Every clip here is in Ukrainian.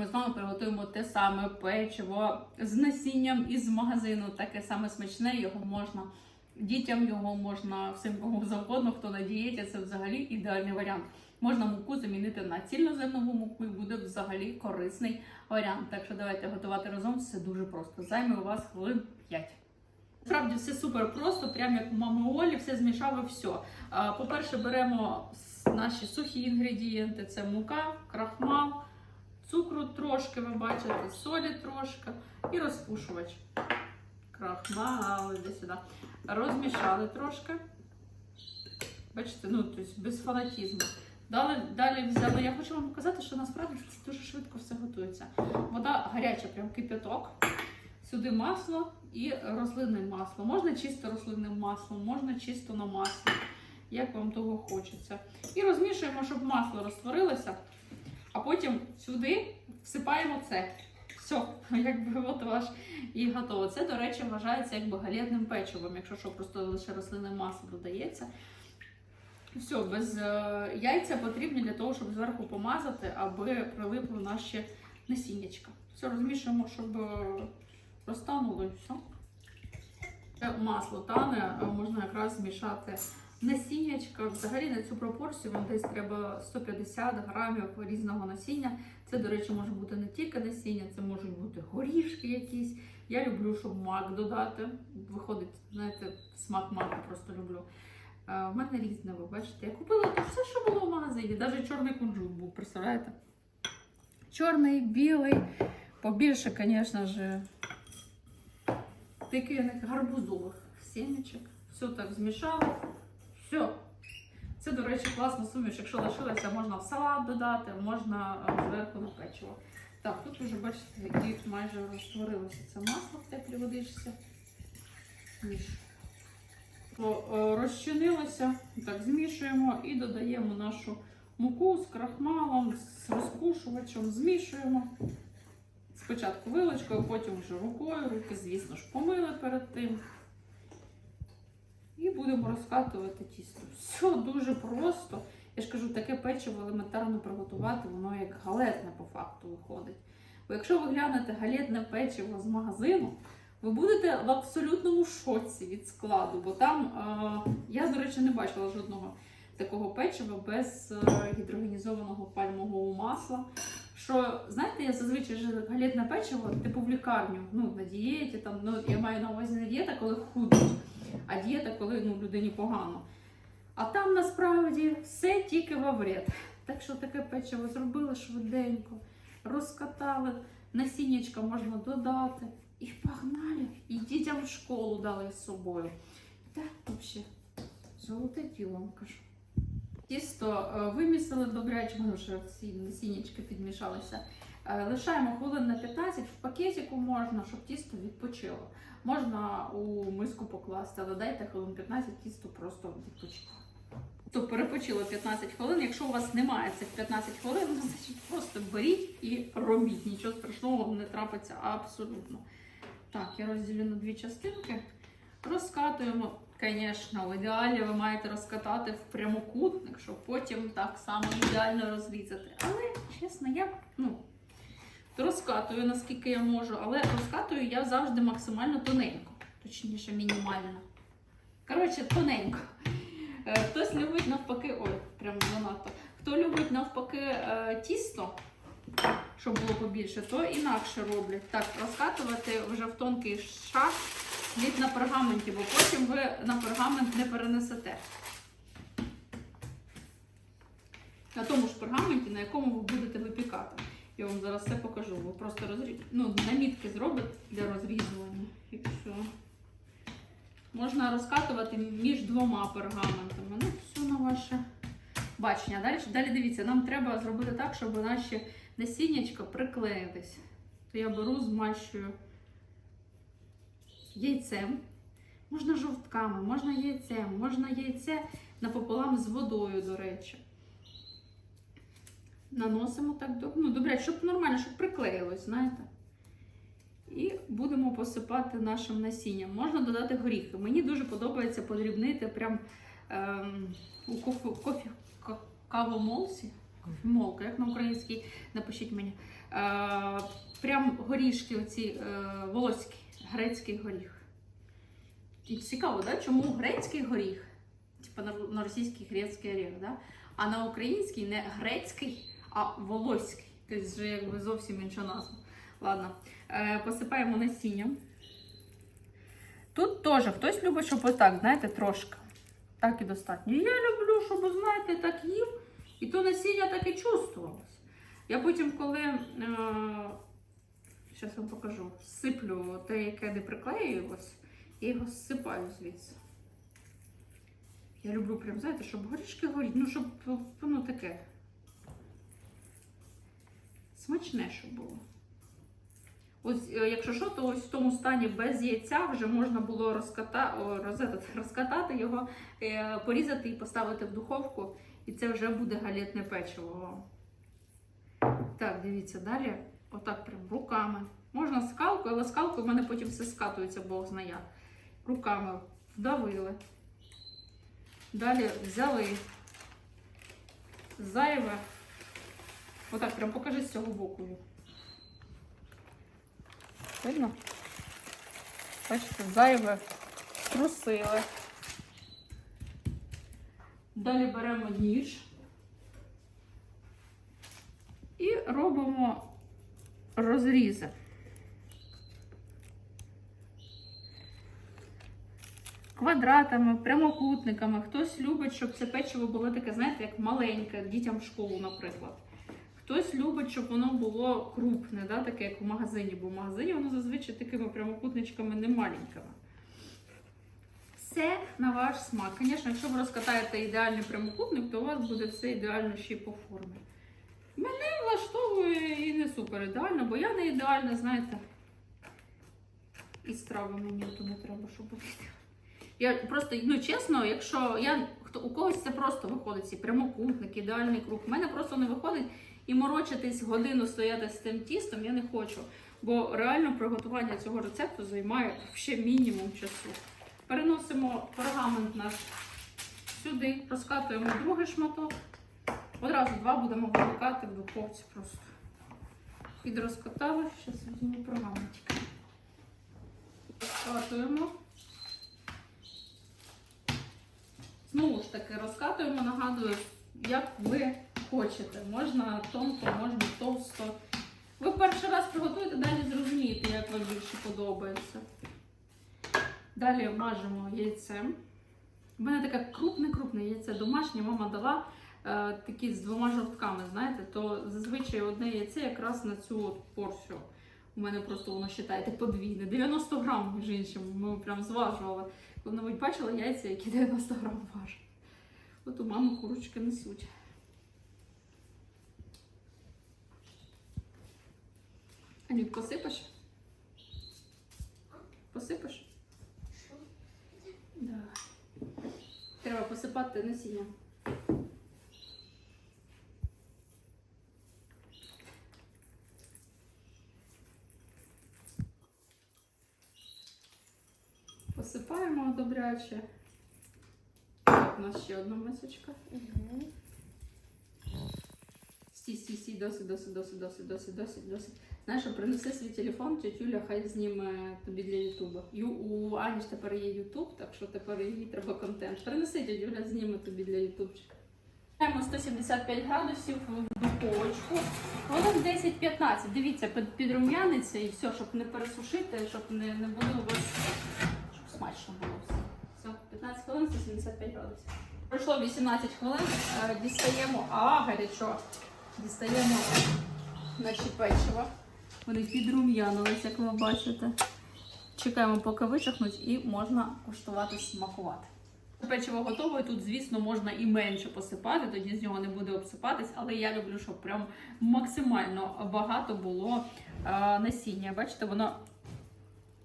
Ми з вами приготуємо те саме печиво з насінням із магазину, таке саме смачне, його можна дітям, його можна всім кому завгодно, хто на дієті, це взагалі ідеальний варіант. Можна муку замінити на цільнозернову муку і буде взагалі корисний варіант. Так що давайте готувати разом, все дуже просто. Займе у вас хвилин 5. Справді все супер просто, прямо як у мами Олі, все змішали все. По-перше, беремо наші сухі інгредієнти: це мука, крахмал, цукру трошки, ви бачите, солі трошки і розпушувач. Крахмал, іди сюди. Розмішали трошки. Бачите, ну тобто без фанатізму. Далі, далі взяли. Я хочу вам показати, що насправді дуже швидко все готується. Вода гаряча, прям кипяток. Сюди масло і рослинне масло. Можна чисто рослинним маслом, можна чисто на маслі, як вам того хочеться. І розмішуємо, щоб масло розтворилося, а потім сюди всипаємо це. Все, якби от ваш і готово. Це, до речі, вважається якби галетним печивом, якщо що просто лише рослинне масло додається. Все, без е, яйця потрібні для того, щоб зверху помазати, аби прилипло наші насіннячка. Все розмішуємо, щоб е, розтануло і все. Масло тане, е, можна якраз змішати насіннячка. Взагалі на цю пропорцію вам десь треба 150 грамів різного насіння. Це, до речі, може бути не тільки насіння, це можуть бути горішки якісь. Я люблю, щоб мак додати. Виходить, знаєте, смак маку просто люблю. Е, В мене різне, ви бачите. Я купила тут все, що було в магазині. Навіть чорний кунжут був, представляєте? Чорний, білий, побільше, звісно ж, таких гарбузових сімечок. Все так змішали. Все. Це, до речі, класна суміш. Якщо лишилося, можна в салат додати, можна е, зверху на. Так, тут вже бачите, які майже розтворилося це масло в теплій водичці. Е, Розчинилося, так змішуємо і додаємо нашу муку з крахмалом, з розпушувачем, змішуємо. Спочатку вилочкою, потім вже рукою. Руки, звісно ж, помили перед тим. І будемо розкатувати тісто. Все дуже просто. Я ж кажу, таке печиво елементарно приготувати, воно як галетне по факту виходить. Бо якщо ви глянете галетне печиво з магазину, ви будете в абсолютному шоці від складу, бо там е, я, до речі, не бачила жодного такого печива без е, гідрогенізованого пальмового масла. Що, знаєте, я зазвичай галетне печиво, типу в лікарню, ну, на дієті, там, ну, я маю на увазі не дієта, коли худуть, а дієта, коли ну, людині погано. А там насправді все тільки во вред. Так що таке печиво зробили швиденько, розкатали, насіннячка можна додати. І погнали. І дітям в школу дали з собою. Так, взагалі, золоте діло вам кажу. Тісто е, вимісили добряче, тому що ці насіннячки підмішалися. Е, Лишаємо хвилин на 15, в пакетику можна, щоб тісто відпочило. Можна у миску покласти, але дайте хвилин 15, тісто просто відпочило. То перепочило 15 хвилин. Якщо у вас немає цих 15 хвилин, значить просто беріть і робіть. Нічого страшного не трапиться абсолютно. Так, я розділю на дві частинки. Розкатуємо, звісно, в ідеалі ви маєте розкатати в прямокутник, щоб потім так само ідеально розрізати. Але, чесно, я ну, розкатую, наскільки я можу, але розкатую я завжди максимально тоненько, точніше, мінімально. Коротше, тоненько. Е, Хтось любить навпаки, ой, прям занадто. Хто любить навпаки е, тісто, щоб було побільше, то інакше роблять. Так, розкатувати вже в тонкий шар слід на пергаменті, бо потім ви на пергамент не перенесете. На тому ж пергаменті, на якому ви будете випікати. Я вам зараз все покажу. Ви просто розрі... ну, намітки зробите для розрізування. І все. Можна розкатувати між двома пергаментами. Ну, все на ваше бачення. Далі, далі дивіться, нам треба зробити так, щоб наші насіннячка приклеїлись. То я беру, змащую яйцем. Можна жовтками, можна яйцем, можна яйце напополам з водою, до речі. Наносимо так до- ну, добре, щоб нормально, щоб приклеїлось, знаєте. І будемо посипати нашим насінням. Можна додати горіхи. Мені дуже подобається подрібнити прям ем, у кофе, кофе, ка- кавомолсі. Кофемолка, як на українській, напишіть мені. Е, прям горішки, оці е, волоські, грецький горіх. І цікаво, да? чому грецький горіх? Типа на російський грецький оріх, да? а на український не грецький, а волоський. Тобто вже якби зовсім інша назва. Ладно, е, посипаємо насінням. Тут теж хтось любить, щоб отак, знаєте, трошки. Так і достатньо. Я люблю, щоб, знаєте, так їв, і то насіння так і чувствувалося. Я потім, коли, е, зараз вам покажу, сиплю те, яке не приклеювалось, я його зсипаю звідси. Я люблю прям, знаєте, щоб горішки горіть, ну, щоб воно таке. Смачне, щоб було. Ось, е, якщо що, то ось в тому стані без яйця вже можна було розката... о, розетати, розкатати його, е, порізати і поставити в духовку. І це вже буде галетне печиво. Так, дивіться, далі отак прям руками. Можна скалкою, але скалкою в мене потім все скатується, Бог знає. Руками вдавили. Далі взяли зайве. Отак, прям покажи з цього боку. Видно? Бачите, зайве трусили. Далі беремо ніж і робимо розрізи. Квадратами, прямокутниками. Хтось любить, щоб це печиво було таке, знаєте, як маленьке, дітям в школу, наприклад. Хтось любить, щоб воно було крупне, да, таке, як в магазині, бо в магазині воно зазвичай такими прямокутничками не маленькими. Все на ваш смак. Звісно, якщо ви розкатаєте ідеальний прямокутник, то у вас буде все ідеально ще й по формі. Мене влаштовує і не супер ідеально, бо я не ідеальна, знаєте. І страви мені то не треба, щоб бути. Я просто, ну чесно, якщо я хто у когось це просто виходить, ці прямокутник, ідеальний круг. У мене просто не виходить і морочитись годину стояти з тим тістом я не хочу. Бо реально приготування цього рецепту займає ще мінімум часу. Переносимо пергамент наш сюди, розкатуємо другий шматок. Одразу два будемо випікати в духовці просто. Підрозкатали, зараз візьму пергаментик. Розкатуємо. Знову ж таки, розкатуємо, нагадую, як ви хочете. Можна тонко, можна товсто. Ви перший раз приготуєте, далі зрозумієте, як вам більше подобається. Далі мажемо яйцем. У мене таке крупне-крупне яйце домашнє, мама дала е, такі з двома жовтками, знаєте, то зазвичай одне яйце якраз на цю от порцію. У мене просто воно вважаєте подвійне. 90 грам, між іншим, ми прям зважували. Коли-небудь бачила яйця, які 90 грам важать. От у мами курочки несуть. Анют, посипаш? Посипаш? Да. Треба посипати насіння. Посипаємо добряче. У нас ще одна мисочка. Стій, стій, стій, досить, досить, досить, досить, досить, досить, досить. Знаєш, принеси свій телефон, тетюля хай зніме тобі для Ютуба. У Ані ж тепер є Ютуб, так що тепер їй треба контент. Принеси, тетюля зніме тобі для Ютубчика. Маємо 175 градусів в духовочку. Хвилин 10-15. Дивіться, під, підрум'яниться і все, щоб не пересушити, щоб не, не було у вас, щоб смачно було все. Все, 15 хвилин 175 градусів. Пройшло 18 хвилин, е, дістаємо, а гарячо, дістаємо наші печива. Вони підрум'янились, як ви бачите. Чекаємо, поки вичахнуть, і можна куштувати, смакувати. Печиво готове, тут, звісно, можна і менше посипати, тоді з нього не буде обсипатись, але я люблю, щоб прям максимально багато було а, насіння. Бачите, воно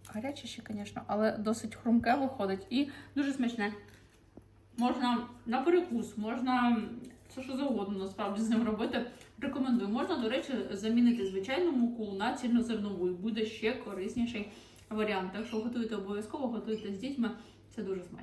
гаряче ще, звісно, але досить хрумке виходить і дуже смачне. Можна на перекус, можна все що завгодно насправді з ним робити. Рекомендую. Можна, до речі, замінити звичайну муку на цільнозернову і буде ще корисніший варіант. Так що готуйте обов'язково, готуйте з дітьми, це дуже смачно.